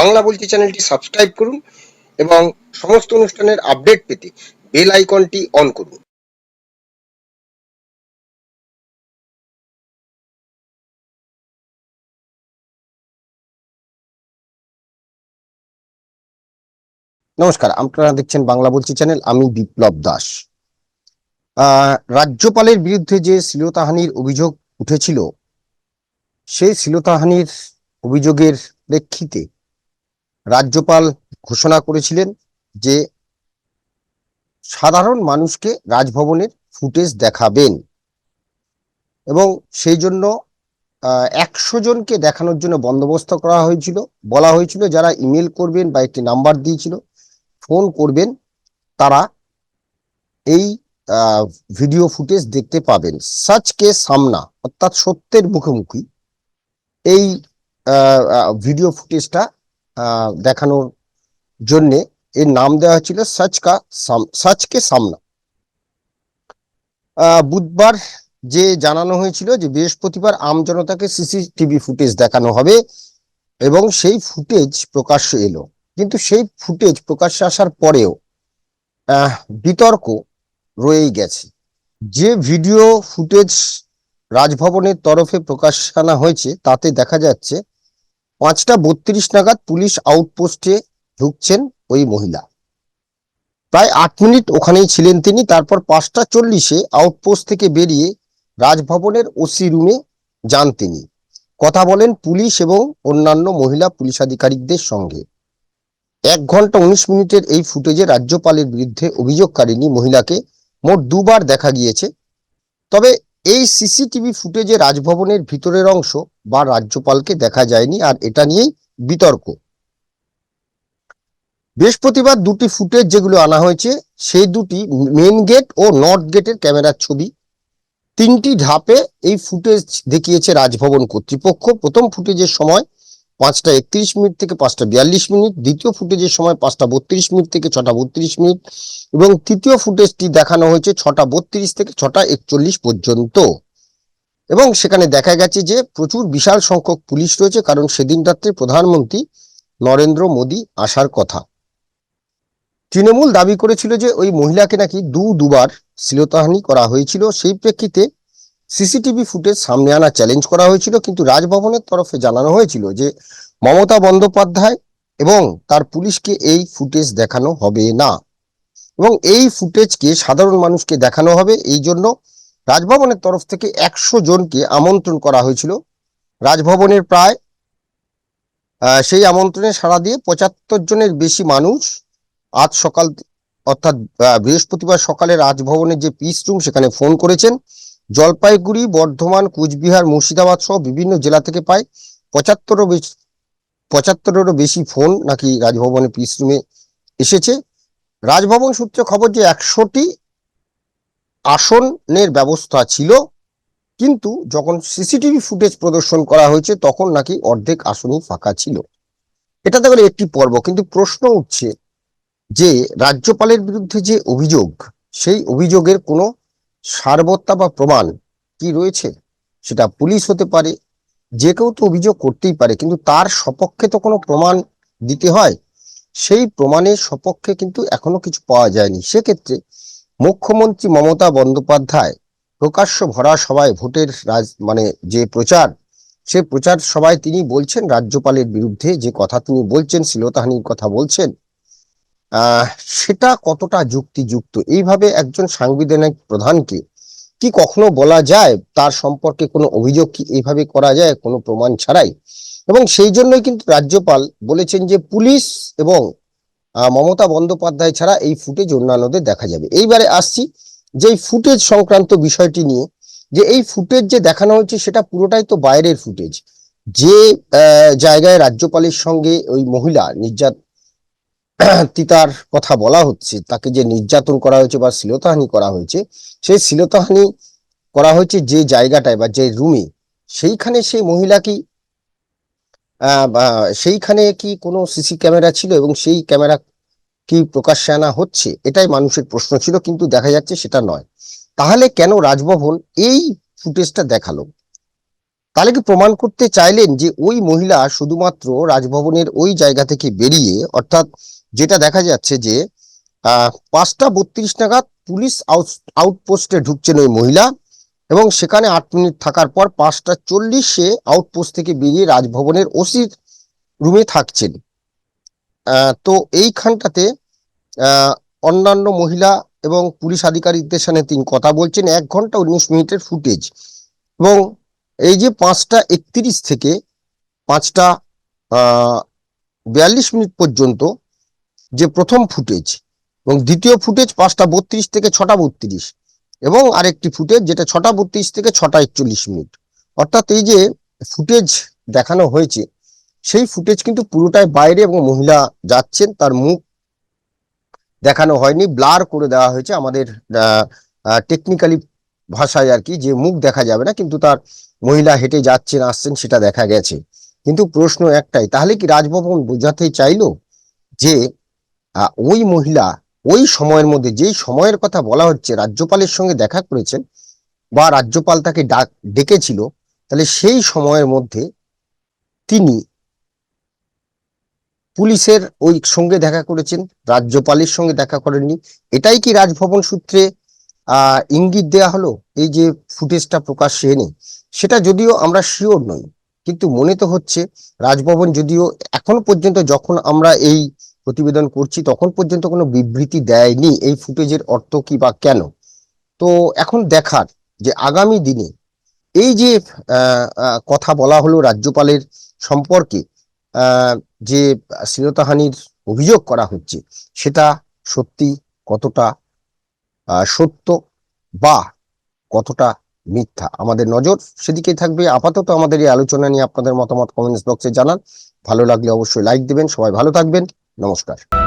বাংলা বলছি চ্যানেলটি সাবস্ক্রাইব করুন এবং সমস্ত অনুষ্ঠানের আপডেট পেতে বেল আইকনটি অন করুন। নমস্কার, আপনারা দেখছেন বাংলা বলছি চ্যানেল, আমি বিপ্লব দাস। রাজ্যপালের বিরুদ্ধে যে শ্লীলতাহানির অভিযোগ উঠেছিল, সেই শ্লীলতাহানির অভিযোগের প্রেক্ষিতে রাজ্যপাল ঘোষণা করেছিলেন যে সাধারণ মানুষকে রাজভবনের ফুটেজ দেখাবেন। এবং সেই জন্য একশো জনকে দেখানোর জন্য বন্দোবস্ত করা হয়েছিল। বলা হয়েছিল যারা ইমেল করবেন বা একটি নাম্বার দিয়েছিল, ফোন করবেন, তারা এই ভিডিও ফুটেজ দেখতে পাবেন। সাচকে সামনা, অর্থাৎ সত্যের মুখোমুখি, এই ভিডিও ফুটেজটা দেখানোর জন্যে এর নাম দেওয়া হয়েছিল সচকা সচকে সামনা। বুধবার যে জানানো হয়েছিল যে বৃহস্পতিবার আমজনতাকে সিসিটিভি ফুটেজ দেখানো হবে এবং সেই ফুটেজ প্রকাশ্যে এলো। কিন্তু সেই ফুটেজ প্রকাশ্যে আসার পরেও বিতর্ক রয়েই গেছে। যে ভিডিও ফুটেজ রাজভবনের তরফে প্রকাশ্যে আনা হয়েছে, তাতে দেখা যাচ্ছে পাঁচটা বত্রিশ নাগাদ পুলিশ আউটপোস্টে ঢুকছেন ওই মহিলা। প্রায় আট মিনিট ওখানেই ছিলেন তিনি, তারপর পাঁচটা চল্লিশে আউটপোস্ট থেকে বেরিয়ে রাজভবনের ওসি রুমে যান তিনি। কথা বলেন পুলিশ এবং অন্যান্য মহিলা পুলিশ আধিকারিকদের সঙ্গে। এক ঘণ্টা উনিশ মিনিটের এই ফুটেজে রাজ্যপালের বিরুদ্ধে অভিযোগকারিনী মহিলাকে মোট দুবার দেখা গিয়েছে। তবে এই সিসিটিভি ফুটেজে রাজভবনের ভিতরের অংশ বা রাজ্যপালকে দেখা যায়নি, আর এটা নিয়েই বিতর্ক। বৃহস্পতিবার দুটি ফুটেজ যেগুলো আনা হয়েছে, সেই দুটি মেন গেট ও নর্থ গেটের ক্যামেরার ছবি। তিনটি ধাপে এই ফুটেজ দেখিয়েছে রাজভবন কর্তৃপক্ষ। প্রথম ফুটেজের সময় পাঁচটা একত্রিশ মিনিট থেকে পাঁচটা বিয়াল্লিশ মিনিট, দ্বিতীয় ফুটেজের সময় পাঁচটা বত্রিশ মিনিট থেকে ছটা বত্রিশ মিনিট এবং তৃতীয় ফুটেজটি দেখানো হয়েছে ছটা বত্রিশ থেকে ছটা একচল্লিশ পর্যন্ত। এবং সেখানে দেখা গেছে যে প্রচুর বিশাল সংখ্যক পুলিশ রয়েছে, কারণ সেদিন রাত্রে প্রধানমন্ত্রী নরেন্দ্র মোদী আসার কথা। তৃণমূল দাবি করেছিল যে ওই মহিলাকে নাকি দু দুবার শ্লীলতাহানি করা হয়েছিল। সেই প্রেক্ষিতে সিসিটিভি ফুটেজ সামনে আনা চ্যালেঞ্জ করা হয়েছিল, কিন্তু রাজভবনের তরফে জানানো হয়েছিল যে মমতা বন্দ্যোপাধ্যায় এবং তার পুলিশকে এই ফুটেজ দেখানো হবে না। এবং এই ফুটেজকে সাধারণ মানুষকে দেখানো হবে, এই জন্য রাজভবনের তরফ থেকে একশো জনকে আমন্ত্রণ করা হয়েছিল। রাজভবনের প্রায় সেই আমন্ত্রণে সাড়া দিয়ে পঁচাত্তর জনের বেশি মানুষ আজ সকাল, অর্থাৎ বৃহস্পতিবার সকালে রাজভবনের যে পিস রুম সেখানে ফোন করেছেন। জলপাইগুড়ি, বর্ধমান, কুচবিহার, মুর্শিদাবাদ সহ বিভিন্ন জেলা থেকে প্রায় পঁচাত্তরও বেশি, পঁচাত্তরেরও বেশি ফোন নাকি রাজভবনের পিস রুমে এসেছে। রাজভবন সূত্রে খবর যে একশোটি আসনের ব্যবস্থা ছিল, কিন্তু যখন সিসিটিভি ফুটেজ প্রদর্শন করা হয়েছে, তখন নাকি অর্ধেক আসনই ফাঁকা ছিল। এটা দেখলে একটি পর্ব, কিন্তু প্রশ্ন উঠছে যে রাজ্যপালের বিরুদ্ধে যে অভিযোগ, সেই অভিযোগের কোনো সারবত্তা বা প্রমাণ কি রয়েছে সেটা পুলিশ হতে পারে, যে কেউ তো অভিযোগ করতেই পারে, কিন্তু তার সপক্ষে তো কোনো প্রমাণ দিতে হয়। সেই প্রমাণের সপক্ষে কিন্তু এখনও কিছু পাওয়া যায়নি। সেক্ষেত্রে মুখ্যমন্ত্রী মমতা বন্দ্যোপাধ্যায় প্রকাশ্য ভরা সভায় ভোটের রাজ মানে যে প্রচার, সে প্রচার সভায় তিনি বলছেন, রাজ্যপালের বিরুদ্ধে যে কথা তিনি বলছেন শ্লীলতাহানির কথা বলছেন সেটা কতটা যুক্তিযুক্ত? এইভাবে একজন সাংবিধানিক প্রধানকে কি কখনো বলা যায়? তার সম্পর্কে কোনো অভিযোগ কি এইভাবে করা যায়? কোনো প্রমাণ ছাড়াই। এবং সেই জন্যই কিন্তু রাজ্যপাল বলেছেন যে পুলিশ এবং মমতা বন্দ্যোপাধ্যায় ছাড়া এই ফুটেজ অন্যান্যদের দেখা যাবে। এইবারে আসছি যে ফুটেজ সংক্রান্ত বিষয়টি নিয়ে। যে এই ফুটেজ যে দেখানো হচ্ছে সেটা পুরোটাই তো বাইরের ফুটেজ। যে জায়গায় রাজ্যপালের সঙ্গে ওই মহিলা নির্যাত তিতার কথা বলা হচ্ছে, তাকে যে নির্যাতন করা হয়েছে বা শ্লীলতাহানি করা হয়েছে, সেই শ্লীলতাহানি করা হয়েছে যে জায়গাটায় বা যে রুমে সেইখানে সেই মহিলা কি সেইখানে কি কোনো সিসি ক্যামেরা ছিল এবং সেই ক্যামেরা কি প্রকাশ্যে আনা হচ্ছে? এটাই মানুষের প্রশ্ন ছিল, কিন্তু দেখা যাচ্ছে সেটা নয়। তাহলে কেন রাজভবন এই ফুটেজটা দেখাল? তাহলে কি প্রমাণ করতে চাইলেন যে ওই মহিলা শুধুমাত্র রাজভবনের ওই জায়গা থেকে বেরিয়ে, অর্থাৎ যেটা দেখা যাচ্ছে যে পাঁচটা বত্রিশ নাগাদ পুলিশ আউট, আউটপোস্টে ঢুকছেন ওই মহিলা এবং সেখানে আট মিনিট থাকার পর পাঁচটা চল্লিশে আউটপোস্ট থেকে বেরিয়ে রাজভবনের ওসির রুমে থাকছেন। তো এইখানটাতে অন্যান্য মহিলা এবং পুলিশ আধিকারিকদের সাথে তিনি কথা বলছেন, এক ঘণ্টা উনিশ মিনিটের ফুটেজ এবং এই যে পাঁচটা একত্রিশ থেকে পাঁচটা বিয়াল্লিশ মিনিট পর্যন্ত যে প্রথম ফুটেজ এবং দ্বিতীয় ফুটেজ পাঁচটা বত্রিশ থেকে ছটা বত্রিশ এবং আরেকটি ফুটেজ যেটা ছটা বত্রিশ থেকে ছটা একচল্লিশ মিনিট। অর্থাৎ এই যে ফুটেজ দেখানো হয়েছে, সেই ফুটেজ কিন্তু পুরোটাই বাইরে এবং মহিলা যাচ্ছেন, তার মুখ দেখানো হয়নি, ব্লার করে দেওয়া হয়েছে আমাদের টেকনিক্যালি ভাষায় আর কি, যে মুখ দেখা যাবে না, কিন্তু তার মহিলা হেঁটে যাচ্ছেন, আসছেন, সেটা দেখা গেছে। কিন্তু প্রশ্ন একটাই, তাহলে কি রাজভবন বোঝাতে চাইলো যে ওই মহিলা ওই সময়ের মধ্যে যেই সময়ের কথা বলা হচ্ছে, রাজ্যপালের সঙ্গে দেখা করেছেন বা রাজ্যপাল তাকে ডাক, ডেকেছিল, তাহলে সেই সময়ের মধ্যে তিনি পুলিশের ওই সঙ্গে দেখা করেছেন, রাজ্যপালের সঙ্গে দেখা করেননি। এটাই কি রাজভবন সূত্রে আহ ইঙ্গিত দেয়া হলো? এই যে ফুটেজটা প্রকাশ্যে এনে, সেটা যদিও আমরা শিওর নই, কিন্তু মনে তো হচ্ছে রাজভবন যদিও এখন পর্যন্ত যখন আমরা এই প্রতিবেদন করছি, তখন পর্যন্ত কোনো বিবৃতি দেয়নি। এই ফুটেজের অর্থ কি বা কেন? তো এখন দেখার যে আগামী দিনে এই যে কথা বলা হলো রাজ্যপালের সম্পর্কে যে শ্লীলতাহানির অভিযোগ করা হচ্ছে, সেটা সত্যি কতটা সত্য বা কতটা মিথ্যা? আমাদের নজর সেদিকেই থাকবে। আপাতত আমাদের এই আলোচনা নিয়ে আপনাদের মতামত কমেন্টস বক্সে জানান। ভালো লাগলে অবশ্যই লাইক দিবেন। সবাই ভালো থাকবেন। নমস্কার